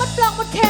มัดปลอกมัดแขน